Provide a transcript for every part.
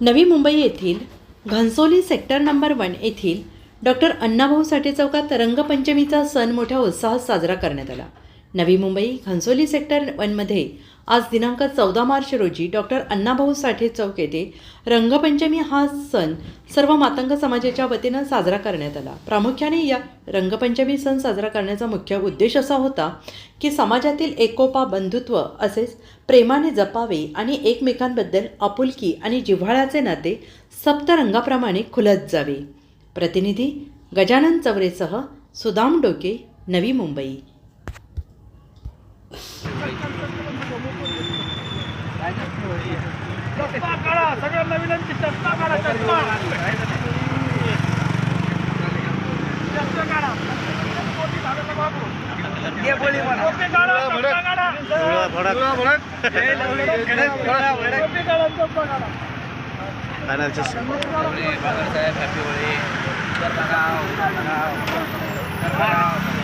नवी मुंबई येथील Ghansoli sector number one येथील डॉक्टर अण्णाभाऊ साठे चौकात रंगपंचमीचा सण मोठ्या उत्साहात साजरा करण्यात आला. नवी मुंबई घनसोली सेक्टर वनमध्ये आज दिनांक चौदा मार्च रोजी डॉक्टर अण्णाभाऊ साठे चौक येथे रंगपंचमी हा सण सर्व मातंग समाजाच्या वतीनं साजरा करण्यात आला. प्रामुख्याने या रंगपंचमी सण साजरा करण्याचा मुख्य उद्देश असा होता की समाजातील एकोपा बंधुत्व असेच प्रेमाने जपावे आणि एकमेकांबद्दल आपुलकी आणि जिव्हाळ्याचे नाते सप्तरंगाप्रमाणे खुलत जावे. प्रतिनिधी गजानन चवरेसह सुदाम डोके नवी मुंबई. चष्मा काढा सगळं नवीन चष्मा काढा चष्मा चष्मा काढा टोपी काढा, चष्मा काढा. टोपी काढा, चष्मा काढा. आणि ती सर.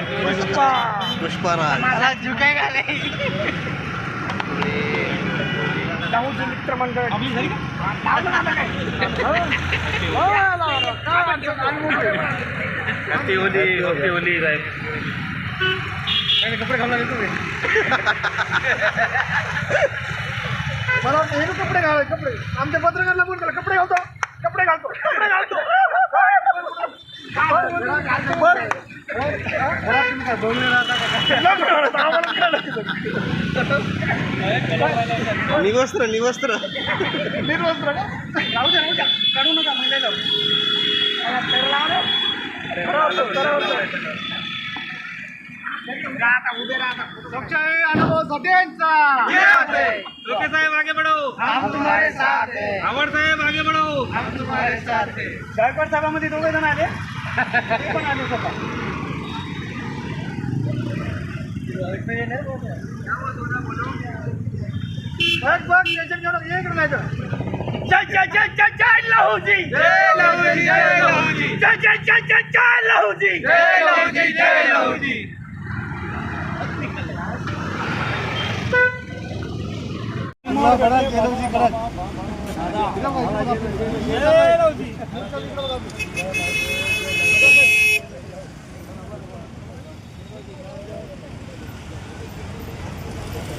निघाले एकदम. हा, घे, घे. पुष्पा पुष्पा राज दाऊदचे मित्र मंडळ आपली झाली कपडे घालणार तुम्ही. मला हे कपडे घाल कपडे. आमच्या पत्रकारला बोल त्याला कपडे घालतो कपडे घालतो कपडे घालतो. निवस्त्र निवस्त्र. निर्वस्त्र का? राहू द्या द्या काढू नका महिलेला. लोके साहेब आगे बढ़ो. हम तुम्हारे साथ हैं. रावण साहेब आगे बढ़ो. हम तुम्हारे साथ हैं. गायकवाड साहेबामध्ये दोघे जण आले पण बघ बघ टेन्शन घेऊ नका, एक नाही तर. जय जय जय जय जय लहूजी जय लहूजी, जय लहूजी. जय जय जय जय जय लहूजी जय लहूजी जय लहूजी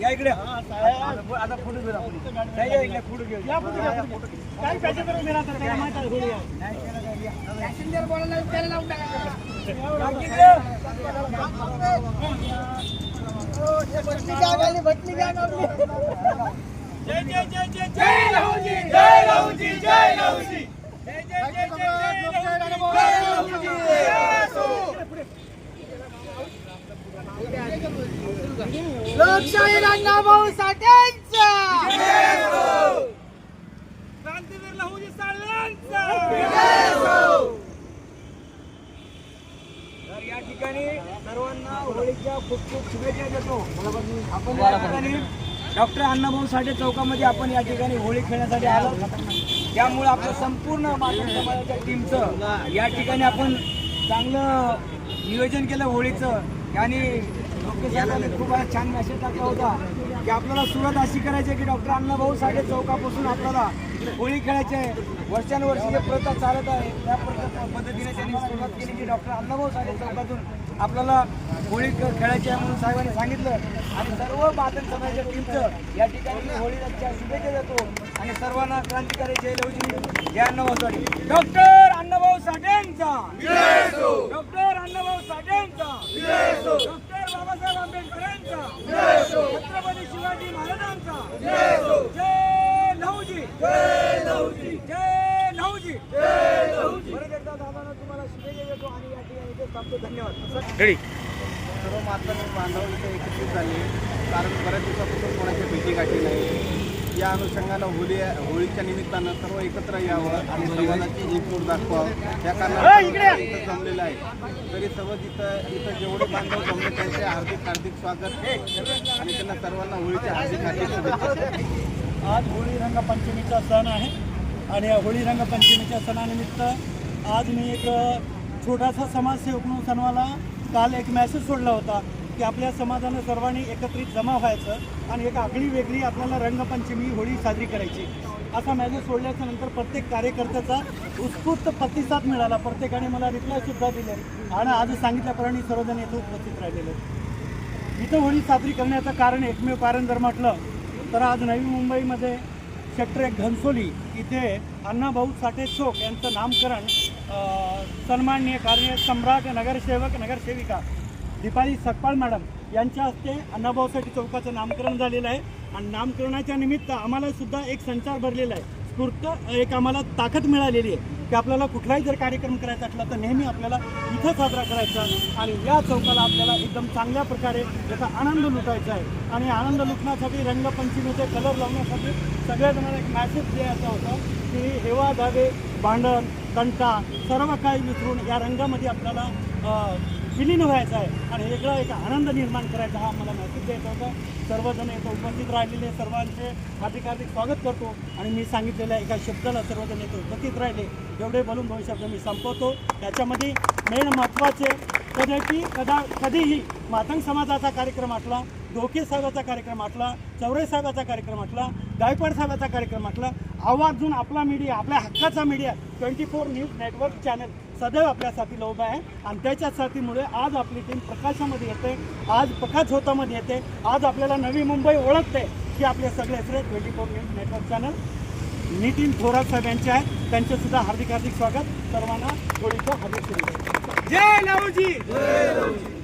या इकडे आता फोटो घेऊ आपण. नाही, या इकडे फोटो घेऊ. या फोटो घ्या, फोटो. काय पॅशन करून देणार तर त्याला माहीत आहे, फोटो घ्या. या इकडे. जय जय जय जय जय लहूजी जय लहूजी जय लहूजी जय जय जय जय जय लहूजी लोकशाही अण्णाभाऊ साठ्यांचा क्रांतीवीर लहुजी साळव्यांचा तर या ठिकाणी सर्वांना होळीच्या खूप खूप शुभेच्छा देतो. आपण या ठिकाणी डॉक्टर अण्णाभाऊ साठे चौकामध्ये आपण या ठिकाणी होळी खेळण्यासाठी आलो. त्यामुळे आपलं संपूर्ण समाजाच्या टीमचं या ठिकाणी आपण चांगलं नियोजन केलं होळीचं. आणि डॉक्टर साहेबांनी खूप छान मेसेज टाकला होता की आपल्याला सुरुवात अशी करायची की डॉक्टर अण्णाभाऊ साठे चौकापासून आपल्याला होळी खेळायची आहे. वर्षानुवर्षी जे प्रथा चालत आहे त्या प्रथा पद्धतीने त्यांनी सुरुवात केली की डॉक्टर अण्णाभाऊ साठे चौकातून. आपल्याला होळी खेळायची आहे म्हणून साहेबांनी सांगितलं. आणि सर्व बादल समाजाच्या टीमचं या ठिकाणी होळीच्या शुभेच्छा देतो. आणि सर्वांना क्रांतिकारी जय लवजी जय अण्णाभाऊ डॉक्टर अण्णाभाऊ साठेंचा. डॉक्टर अण्णाभाऊ साठेंचा. डॉक्टर आंबेडकरांचा छत्रपती शिवाजी महाराजांचा. जय जय जय लहूजी. जय एकदा दादांना तुम्हाला शुभेच्छा देतो आणि या ठिकाणी इथे थांबतो. धन्यवाद. सर्व मातांनी बांधव इथे एकत्रित झाले कारण बऱ्याच दिवसापासून कोणाच्या भेटी गाठी नाही. या अनुषंगानं होळी होळीच्या निमित्तानं सर्व एकत्र यावं आणि समाजाची एकजूट दाखवावं. त्या कारणाने इथं जमलेलं आहे. तरी सर्व तिथं इथं जेवढे बांधव जमले त्यांचे हार्दिक हार्दिक स्वागत. आणि त्यांना सर्वांना होळीच्या हार्दिक हार्दिक शुभेच्छा. आज होळी रंगपंचमीचा सण आहे आणि या होळी रंगपंचमीच्या सणानिमित्त आज मी एक छोटासा समाजसेवक म्हणून सणवाला काल एक मेसेज सोडला होता. की आपल्या समाजानं सर्वांनी एकत्रित जमा व्हायचं आणि एक आगळी वेगळी आपल्याला रंगपंचमी होळी साजरी करायची. असा मॅसेज सोडल्याच्या नंतर प्रत्येक कार्यकर्त्याचा उत्स्फूर्त प्रतिसाद मिळाला. प्रत्येकाने मला रिप्लायसुद्धा दिले. आणि आज सांगितल्याप्रमाणे सर्वजण येथे उपस्थित राहिलेले इथं होळी साजरी करण्याचं कारण एकमेव कारण जर म्हटलं तर आज नवी मुंबईमध्ये सेक्टर एक घनसोली इथे अण्णाभाऊ साठे चौक यांचं नामकरण सन्माननीय कार्य सम्राट नगरसेवक नगरसेविका दीपाली सकपाळ मॅडम यांच्या हस्ते अण्णाभाऊसाठी चौकाचं नामकरण झालेलं आहे. आणि नामकरणाच्या निमित्त आम्हाला सुद्धा एक संचार भरलेला आहे. स्फूर्त एक आम्हाला ताकद मिळालेली आहे की आपल्याला कुठलाही जर कार्यक्रम करायचा असला तर नेहमी आपल्याला इथं साजरा करायचा आणि या चौकाला आपल्याला एकदम चांगल्या प्रकारे याचा आनंद लुटायचा आहे. आणि आनंद लुटण्यासाठी रंगपंचमीचे कलर लावण्यासाठी सगळ्या जणांना एक मॅसेज द्यायचा होता की हेवा धावे भांडण तंटा सर्व काही विसरून या रंगामध्ये आपल्याला विलीन व्हायचं आहे. आणि वेगळा एक आनंद निर्माण करायचा हा मला मेसेज द्यायचा होता. सर्वजण येतो उपस्थित राहिलेले सर्वांचे हार्दिक हार्दिक स्वागत करतो. आणि मी सांगितलेल्या एका शब्दाला सर्वजण येतो उपस्थित राहिले. एवढे बोलून दोन शब्द मी संपवतो. त्याच्यामध्ये मेन महत्त्वाचे कधी कदा कधीही मातंग समाजाचा कार्यक्रम असला डोके साहेबाचा कार्यक्रम असला चौरे साहेबाचा कार्यक्रम असला गायकवाड साहेबाचा कार्यक्रम असला आवाजून आपला मीडिया आपल्या हक्काचा media twenty four news network channel सदैव आपल्यासाठी उभा आहे. आणि त्याच्या साथीमुळे आज आपली टीम प्रकाशामध्ये येते. आज प्रकाश होतामध्ये येते. आज आपल्याला नवी मुंबई ओळखते. की आपले सगळे सगळे twenty four news network channel Nitin Thorat साहेब यांचे आहे. त्यांचे सुद्धा हार्दिक हार्दिक स्वागत. सर्वांना होळीचं हार्दिक शुभेच्छा. जय लावजी!